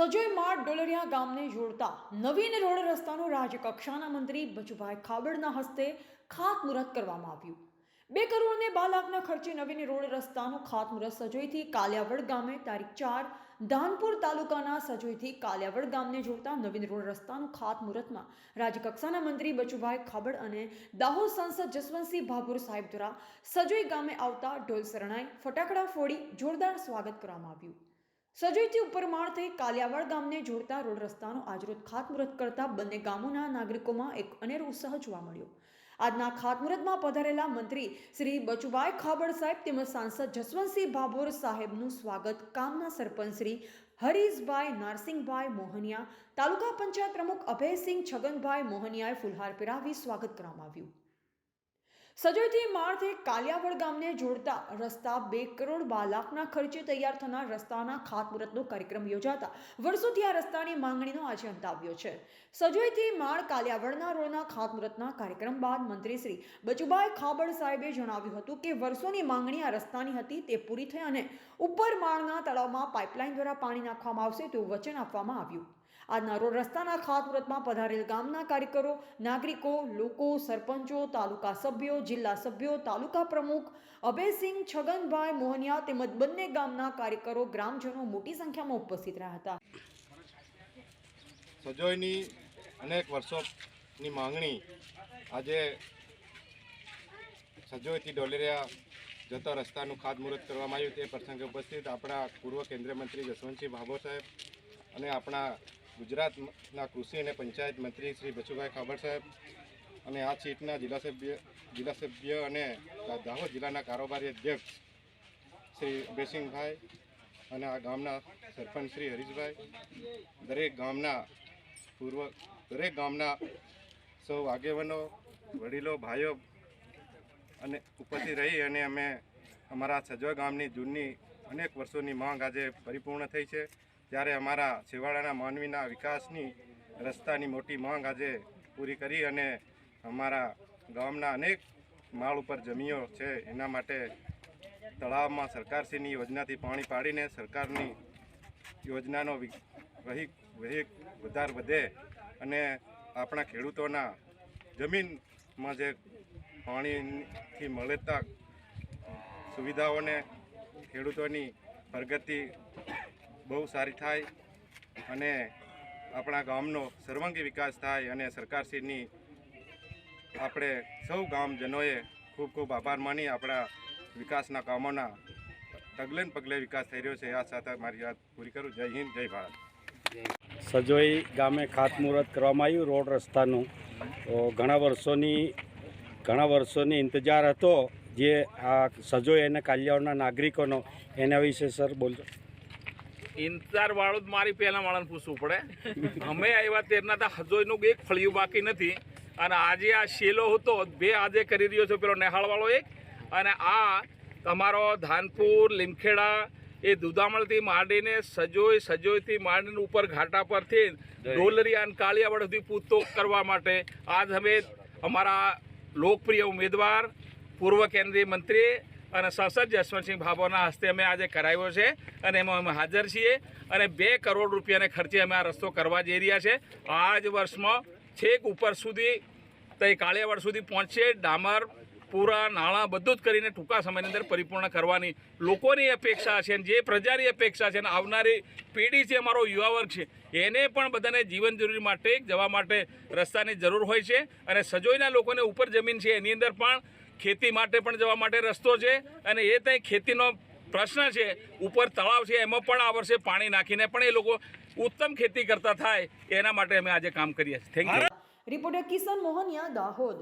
સજોઈ Mart Dolariya ગામને જોડતા નવીન road રસ્તાનું રાજ્યકક્ષાના મંત્રી બચુભાઈ ખાબડના હસ્તે ખાતમુહૂર્ત કરવામાં આવ્યું. બે કરોડ ને બાર લાખના ખર્ચે નવીન રોડ રસ્તાનું ખાતમુહૂર્ત સજોઈથી કાલિયાવડ ગામે તારીખ ચાર ધાનપુર તાલુકાના સજોઈથી કાલિયાવડ ગામને જોડતા નવીન રોડ રસ્તાનું ખાતમુહૂર્તમાં રાજ્યકક્ષાના મંત્રી બચુભાઈ ખાબડ અને દાહોદ સાંસદ જસવંતસિંહ ભાભોર સાહેબ દ્વારા સજોઈ ગામે આવતા ઢોલ શરણાઈ ફટાકડા ફોડી, જોરદાર સ્વાગત કરવામાં આવ્યું. સજોઈથી ઉપરમાળ થઈ કાલિયાવાડ ગામને જોડતા રોડ રસ્તાનો આજરોજ ખાતમુહૂર્ત કરતા બંને ગામોના નાગરિકોમાં એક અનેરો ઉત્સાહ જોવા મળ્યો. આજના ખાતમુહૂર્તમાં પધારેલા મંત્રી શ્રી બચુભાઈ ખાબડ સાહેબ તેમજ સાંસદ જસવંતસિંહ ભાભોર સાહેબનું સ્વાગત કામના સરપંચ શ્રી હરીશભાઈ નારસિંહભાઈ મોહનિયા, તાલુકા પંચાયત પ્રમુખ અભયસિંહ છગનભાઈ મોહનિયાએ ફુલહાર પહેરાવી સ્વાગત કરવામાં આવ્યું. સજોઈથી માળથી કાલિયાવડ ગામને જોડતા રસ્તા બે કરોડ બાર લાખના ખર્ચે તૈયાર થનાર રસ્તાના ખાતમુહૂર્તનો કાર્યક્રમ યોજાતા વર્ષોથી આ રસ્તાની માંગણીનો આજે અંત આવ્યો છે. સજોઈથી માળ કાલિયાવડના રોડના ખાતમુહૂર્તના કાર્યક્રમ બાદ મંત્રી શ્રી બચુભાઈ ખાબડ સાહેબે જણાવ્યું હતું કે વર્ષોની માંગણી આ રસ્તાની હતી, તે પૂરી થઈ અને ઉપર માળના તળાવમાં પાઇપલાઇન દ્વારા પાણી નાખવામાં આવશે તેવું વચન આપવામાં આવ્યું. આજના રોડ રસ્તાના ખાતમુહૂર્તમાં પધારેલ ગામના કાર્યકરો, નાગરિકો, લોકો, સરપંચો, તાલુકા સભ્યો, જિલ્લા સભ્યો, તાલુકા પ્રમુખ, અભયસિંહ, છગનભાઈ મોહનિયા તેમજ બંને ગામના કાર્યકરો, ગ્રામજનો મોટી સંખ્યામાં ઉપસ્થિત રહ્યા હતા. સજોઈની અનેક વર્ષોની માંગણી આજે સજોઈથી ડોલેરિયા જતો રસ્તાનું ખાતમુહૂર્ત કરવામાં આવ્યું. તે પ્રસંગે ઉપસ્થિત આપણા પૂર્વ કેન્દ્રીય મંત્રી જસવંતસિંહ ભાભો સાહેબ અને આપણા ગુજરાતના કૃષિ અને પંચાયત મંત્રી શ્રી બચુભાઈ ખાબર સાહેબ અને આ સીટના જિલ્લાસભ્ય જિલ્લાસભ્ય અને દાહોદ જિલ્લાના કારોબારી અધ્યક્ષ શ્રી અભયસિંહભાઈ અને આ ગામના સરપંચ શ્રી હરીશભાઈ, દરેક ગામના પૂર્વ, દરેક ગામના સૌ આગેવાનો, વડીલો, ભાઈઓ અને ઉપસ્થિત રહી અને અમે અમારા સજવા ગામની જૂની અનેક વર્ષોની માંગ આજે પરિપૂર્ણ થઈ છે. ત્યારે અમારા છેવાડાના માનવીના વિકાસની રસ્તાની મોટી માંગ આજે પૂરી કરી અને અમારા ગામના અનેક માળ ઉપર જમીઓ છે, એના માટે તળાવમાં સરકારશ્રીની યોજનાથી પાણી પાડીને સરકારની યોજનાનો વહીક વહી વહી, વધાર વધે અને આપણા ખેડૂતોના જમીનમાં જે પાણીથી મળતા સુવિધાઓને ખેડૂતોની પ્રગતિ બહુ સારી થાય અને આપણા ગામનો સર્વાંગી વિકાસ થાય અને સરકારશ્રીની આપણે સૌ ગામજનોએ ખૂબ ખૂબ આભાર માની આપણા વિકાસના કામોના પગલે પગલે વિકાસ થઈ રહ્યો છે. આ સાથે મારી વાત પૂરી કરું. જય હિન્દ, જય ભારત. સજોઈ ગામે ખાતમુહૂર્ત કરવામાં આવ્યું રોડ રસ્તાનું. તો ઘણા વર્ષોની ઘણા વર્ષોની ઇંતજાર હતો જે આ સજોઈ અને કાલિયાવાડના નાગરિકોનો. એના વિશે સર બોલજો. ઇંતજાર વાળું જ મારી પહેલા વાળાને પૂછવું પડે. અમે આવ્યા તેરના તો હજોયનું એક ફળિયું બાકી નથી. અને આજે આ શેલો હતો બે આજે કરી રહ્યો છે પેલો નેહાળવાળો એક. અને આ તમારો ધાનપુર લીમખેડા એ દુધામણથી માંડીને સજોઈ સજોઈથી માંડીને ઉપર ઘાટા પરથી ડોલરી અને કાળિયાવાડ સુધી પૂતો કરવા માટે આજ અમે અમારા લોકપ્રિય ઉમેદવાર પૂર્વ કેન્દ્રીય મંત્રી અને સંસદ જસવંતસિંહ ભાભોના હસ્તે અમે આજે કરાવ્યો છે અને એમાં અમે હાજર છીએ અને બે કરોડ રૂપિયાને ખર્ચે અમે આ રસ્તો કરવા જઈ રહ્યા છે. આ જ વર્ષમાં છેક ઉપર સુધી તે કાળિયાવાડ સુધી પહોંચશે ડામર, પૂરા નાણાં બધું જ કરીને ટૂંકા સમયની અંદર પરિપૂર્ણ કરવાની લોકોની અપેક્ષા છે જે પ્રજાની અપેક્ષા છે અને આવનારી પેઢી છે અમારો યુવા વર્ગ છે, એને પણ બધાને જીવન જરૂરી માટે, જવા માટે રસ્તાની જરૂર હોય છે અને સજોઈના લોકોને ઉપર જમીન છે, એની અંદર પણ ખેતી માટે પણ જવા માટે રસ્તો છે અને એ ત્યાં ખેતીનો પ્રશ્ન છે. ઉપર તળાવ છે, એમાં પણ આ વર્ષે પાણી નાખીને પણ એ લોકો ઉત્તમ ખેતી કરતા થાય, એના માટે અમે આજે કામ કરીએ છીએ. Thank you reporter Kishan Mohaniya Dahod.